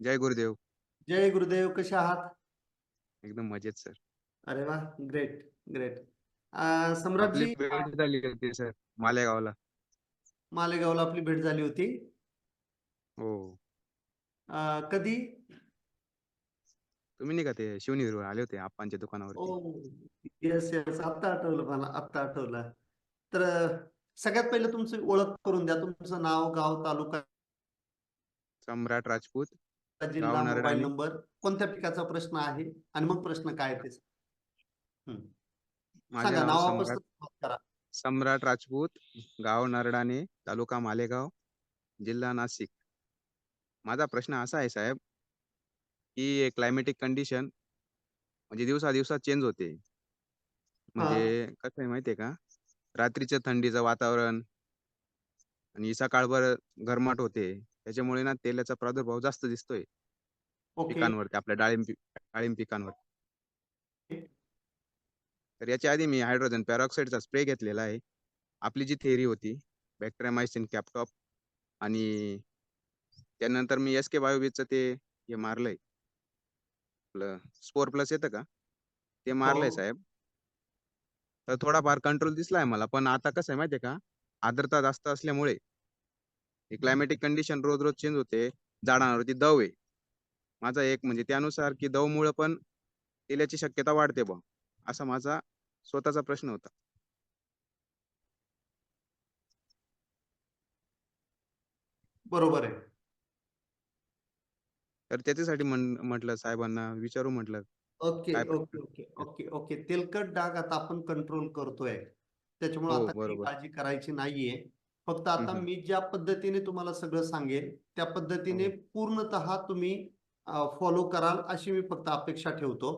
जय गुरुदेव. जय गुरुदेव कसे आहात? एकदम मजेत सर. अरे वा ग्रेट ग्रेट आपली सम्राटजी भेट झाली होती सर मालेगावला. मालेगावला आपली भेट झाली होती. हो. अं, कधी? तुम्ही नाही का ते शिवनेरीवर आले होते आप्पांच्या दुकानावरती? ओ येस येस आत्ता आठवलं मला आत्ता आठवलं. तर अं, सगळ्यात पहिलं तुमची ओळख करून द्या तुमचं नाव गाव तालुका. सम्राट राजपूत. जिल्हा मोबाईल. नंबर कोणत्या पिकाचा प्रश्न आहे आणि मग प्रश्न काय ते नावापासून सम्राट राजपूत गाव नरडाणे तालुका मालेगाव जिल्हा नाशिक. माझा प्रश्न असा आहे साहेब की क्लायमेटिक कंडिशन म्हणजे दिवसा दिवसात चेंज होते. म्हणजे कसं आहे माहितीये का? रात्रीचं थंडीचं वातावरण आणि सकाळभर गरमाट होते. त्याच्यामुळे ना तेलाचा प्रादुर्भाव जास्त दिसतोय. ओके. पिकांवरती आपल्या डाळिंब पि- डाळिंब पिकांवर. तर याच्या आधी मी हायड्रोजन पेरॉक्साईडचा स्प्रे घेतलेला आहे. आपली जी थेअरी होती बॅक्टेरियामायसिन कॅपटॉप आणि त्यानंतर मी एस के बायोबीजचं ते हे मारलंय. आपलं स्पोर प्लस येतं का? ते मारलंय हो. साहेब. तर थोडाफार कंट्रोल दिसलाय मला पण आता कसं आहे माहितीये का? आर्द्रता जास्त असल्यामुळे क्लायमॅटिक कंडिशन रोज रोज चेंज होते झाडांवरती दव आहे. माझा एक म्हणजे त्यानुसार की दवमुळे पण तेलाची शक्यता वाढते बा असा माझा स्वतःचा प्रश्न होता. बरोबर आहे. तर त्याच्यासाठी म्हटलं साहेबांना विचारू म्हटलं. Okay okay okay okay okay. तेलकट डाग आता आपण कंट्रोल करतोय. त्याच्यामुळे हो, आता. काळजी करायची नाहीये. फक्त आता. मी ज्या पद्धतीने तुम्हाला सगळं सांगेन त्या पद्धतीने. पूर्णतः तुम्ही फॉलो कराल अशी मी फक्त अपेक्षा ठेवतो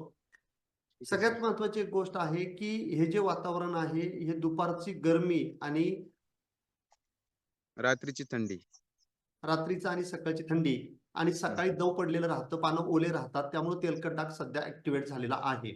सगळ्यात. महत्वाची एक गोष्ट आहे की हे जे वातावरण आहे हे दुपारची गरमी आणि रात्रीची थंडी रात्रीचं आणि सकाळची थंडी आणि सकाळी दव पडलेलं राहतं पानं ओले राहतात त्यामुळे तेलकट डाग सध्या ऍक्टिव्हेट झालेला आहे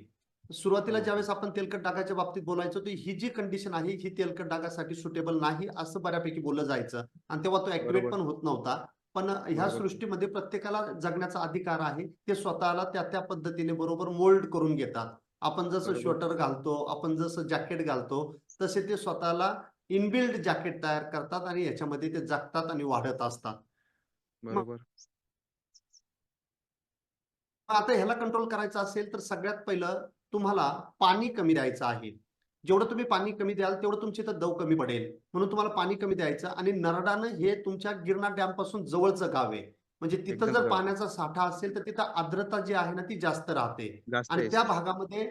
सुरुवातीला हो. ज्यावेळेस आपण तेलकट डागाच्या बाबतीत बोलायचो तर ही जी कंडिशन आहे ही तेलकट डागासाठी सुटेबल नाही असं बऱ्यापैकी बोललं जायचं आणि तेव्हा तो ऍक्टिव्हेट. पण होत नव्हता पण ह्या. सृष्टीमध्ये प्रत्येकाला जगण्याचा अधिकार आहे ते स्वतःला त्या त्या पद्धतीने बरोबर मोल्ड करून घेतात आपण जसं. श्वेटर घालतो आपण जसं जॅकेट घालतो तसे ते स्वतःला इनबिल्ड जॅकेट तयार करतात आणि याच्यामध्ये ते जगतात आणि वाढत असतात बरोबर आता ह्याला कंट्रोल करायचं असेल तर सगळ्यात पहिलं तुम्हाला पाणी कमी द्यायचं आहे जेवढं तुम्ही पाणी कमी द्याल तेवढं तुमची इथं दव कमी पडेल म्हणून तुम्हाला पाणी कमी द्यायचं आणि नरडानं हे तुमच्या गिरणा डॅमपासून जवळचं गाव आहे म्हणजे तिथं जर. पाण्याचा साठा असेल तर तिथं आर्द्रता जी आहे ना ती जास्त राहते आणि त्या. भागामध्ये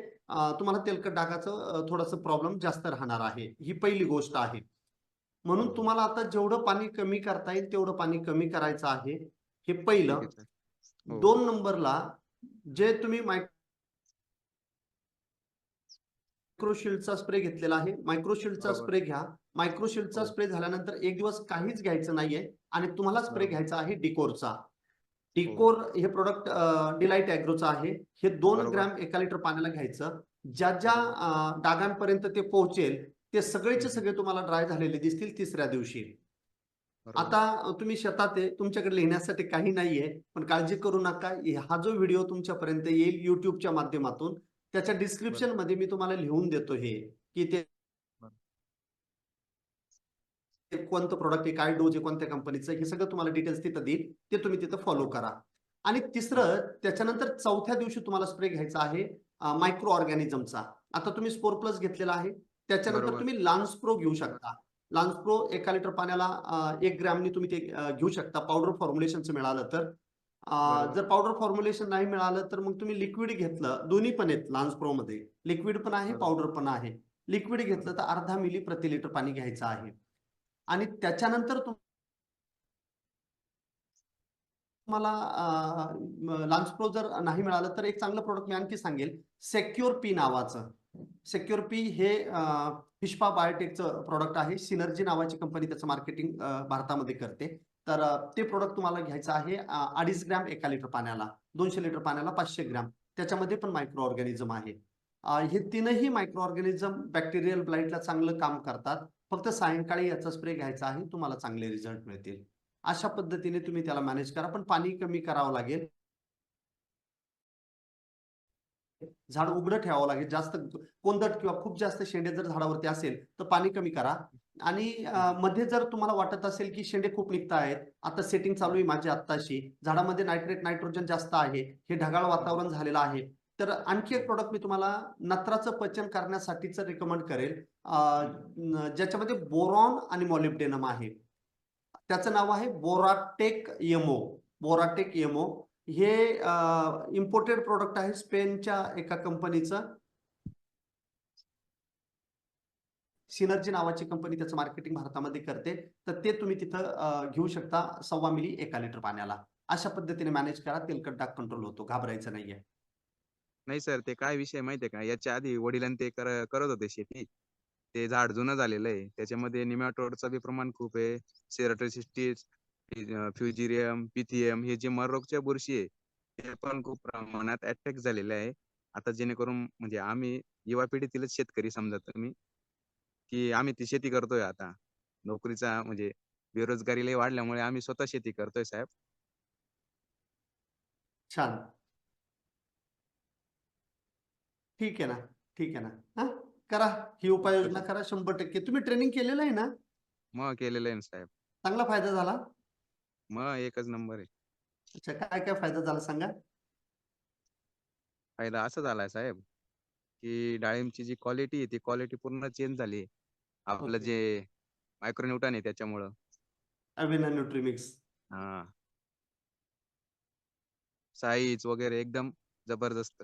तुम्हाला तेलकट डागाचं थोडस प्रॉब्लेम जास्त राहणार आहे ही पहिली गोष्ट आहे म्हणून. तुम्हाला आता जेवढं पाणी कमी करता येईल तेवढं पाणी कमी करायचं आहे हे पहिलं. हो. दोन नंबरला जे तुम्ही मायक्रोशिल्डचा स्प्रे घेतलेला आहे मायक्रोशिल्डचा. स्प्रे घ्या मायक्रोशिल्डचा हो. स्प्रे झाल्यानंतर एक दिवस काहीच घ्यायचं नाहीये आणि तुम्हाला स्प्रे बरोबर. घ्यायचा आहे डिकोरचा डिकोर हे प्रोडक्ट डिलाइट ॲग्रोचं आहे हे दोन. ग्रॅम एका लिटर पाण्याला घ्यायचं ज्या ज्या डागांपर्यंत ते पोहोचेल ते सगळेचे. सगळे तुम्हाला ड्राय झालेले दिसतील तिसऱ्या दिवशी. आता तुम्ही शेतात आहे तुमच्याकडे लिहिण्यासाठी काही नाहीये पण काळजी करू नका हे- हा जो व्हिडिओ तुमच्यापर्यंत येईल युट्यूबच्या माध्यमातून त्याच्या डिस्क्रिप्शनमध्ये मी तुम्हाला लिहून देतो हे की ते कोणतं प्रोडक्ट आहे काय डोज आहे कोणत्या कंपनीचं हे सगळं तुम्हाला डिटेल्स तिथं देईल ते तुम्ही तिथं फॉलो करा. आणि तिसरं त्याच्यानंतर चौथ्या दिवशी तुम्हाला स्प्रे घ्यायचा आहे मायक्रो ऑर्गॅनिझमचा आता तुम्ही स्पोर प्लस घेतलेला आहे त्याच्यानंतर. तुम्ही लान्स प्रो घेऊ शकता. लान्स प्रो एका लिटर पाण्याला एक ग्रॅमनी तुम्ही ते घेऊ शकता. पावडर फॉर्म्युलेशनचं मिळालं तर. जर पावडर फॉर्म्युलेशन नाही मिळालं तर मग तुम्ही लिक्विड घेतलं. दोन्ही पण आहेत लान्स प्रो मध्ये. लिक्विड पण आहे. पावडर पण आहे. लिक्विड घेतलं तर अर्धा मिली प्रति लिटर पाणी घ्यायचं आहे. आणि त्याच्यानंतर तुम- तुम्हाला लान्स प्रो जर नाही मिळालं तर एक चांगलं प्रोडक्ट मी आणखी सांगेल. सेक्युअर पी नावाचं. सेक्युअर पी हे फिशपा बायोटेकचं प्रोडक्ट आहे. सिनर्जी नावाची कंपनी त्याचं मार्केटिंग भारतामध्ये करते. तर ते प्रोडक्ट तुम्हाला घ्यायचं आहे अडीच ग्रॅम एका लिटर पाण्याला दोनशे लिटर पाण्याला पाचशे ग्रॅम. त्याच्यामध्ये पण मायक्रो ऑर्गॅनिझम आहे हे तीनही मायक्रो ऑर्गॅनिझम बॅक्टेरियल ब्लाइटला चांगलं काम करतात. फक्त सायंकाळी याचा स्प्रे घ्यायचा आहे तुम्हाला चांगले रिझल्ट मिळतील. अशा पद्धतीने तुम्ही त्याला मॅनेज करा पण पाणी कमी करावं लागेल. झाड उघडं ठेवावं लागेल. जास्त कोंदट किंवा खूप जास्त शेंडे जर झाडावरती असेल तर पाणी कमी करा. आणि मध्ये जर तुम्हाला वाटत असेल की शेंडे खूप निघत आहेत आता सेटिंग चालू आहे माझी आत्ताशी. झाडामध्ये नायट्रेट नायट्रोजन जास्त आहे. हे ढगाळ वातावरण झालेलं आहे. तर आणखी एक प्रोडक्ट मी तुम्हाला नत्राचं पचन करण्यासाठीच रिकमेंड करेल. ज्याच्यामध्ये बोरॉन आणि मॉलिब्डेनम आहे. त्याचं नाव आहे बोराटेक यमो. बोराटेक यमो. हे इम्पोर्टेड प्रोडक्ट आहे स्पेनच्या एका कंपनीचं सिनर्जी नावाची कंपनी त्याचं मार्केटिंग भारतामध्ये करते. तर ते तुम्ही तिथं घेऊ शकता सव्वा मिली एका लिटर पाण्याला. अशा पद्धतीने मॅनेज करा तेलकट डाग कंट्रोल होतो घाबरायचं नाहीये. नाही सर ते काय विषय माहितीये का? याच्या आधी वडिलांनी ते कर करत होते शेती. ते झाड जुनं झालेलं आहे. त्याच्यामध्ये निमॅटोडचं बी प्रमाण खूप आहे. सेरोटोसिस्टिस फ्युजिरियम पिथियम हे जे मररोगच्या बुरशी आहे ते पण खूप प्रमाणात अटॅक झालेले आहे. आता जेणेकरून म्हणजे आम्ही युवा पिढीतीलच शेतकरी समजा तुम्ही की आम्ही ती शेती करतोय आता. नोकरीचा म्हणजे बेरोजगारी लई वाढल्यामुळे आम्ही स्वतः शेती करतोय साहेब. छान. ठीक आहे ना ठीक आहे ना. हा करा ही उपाययोजना करा शंभर टक्के. तुम्ही ट्रेनिंग केलेलं आहे ना? मग केलेलं आहे ना साहेब. चांगला फायदा झाला. मग एकच नंबर आहे. अच्छा काय काय फायदा झाला सांगा? फायदा असा झालाय साहेब की डाळिंबची जी क्वालिटी आहे ती क्वालिटी पूर्ण चेंज झाली आहे. आपलं Okay. जे मायक्रोन्यूटन आहे त्याच्यामुळं. अविना न्यूट्रीमिक्स हा. साईज वगैरे एकदम जबरदस्त.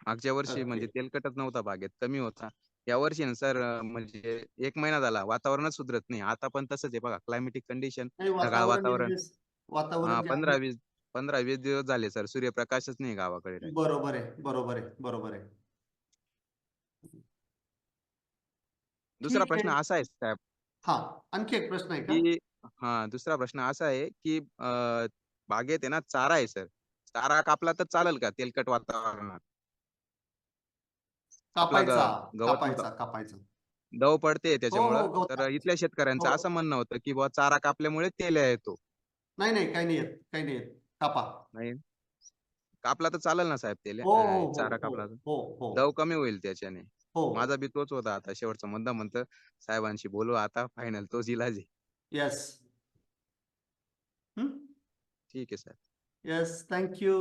मागच्या वर्षी म्हणजे. तेलकटच नव्हता बागेत कमी होता. या वर्षी ना सर म्हणजे एक महिना झाला वातावरणच सुधरत नाही आता पण तसंच आहे बघा क्लायमेटिक कंडिशन नाही ढगाळ वातावरण वातावरण. is- वातावरण हा जे पंधरा आहे- वीस पंधरा वीस दिवस झाले सर सूर्यप्रकाशच नाही गावाकडे. बरोबर आहे बरोबर आहे बरोबर आहे दुसरा ठीक प्रश्न आहे. असा आहे साहेब हा आणखी एक प्रश्न आहे का की हा दुसरा प्रश्न असा आहे की अं, बागेत आहे ना चारा आहे सर चारा कापला तर चालेल का तेलकट वातावरणात कापायचा गवत कापायचा कापायचा. दव पडते हो, त्याच्यामुळं गवत तर कापायचं. इथल्या शेतकऱ्यांचं हो. असं म्हणणं होतं की बुवा चारा कापल्यामुळे तेल येतो नाही नाही काही नाही येत काही नाही येत. कापा. नाही. कापला तर चालेल ना साहेब तेल हो हो अं, हो चारा हो कापला तर. हो हो. दव कमी होईल त्याच्याने. हो. माझा बी तोच होता आता शेवटचा मुद्दा म्हणतं साहेबांशी बोलू आता फायनल तोच इलाज आहे. येस ठीक आहे सर येस थँक्यू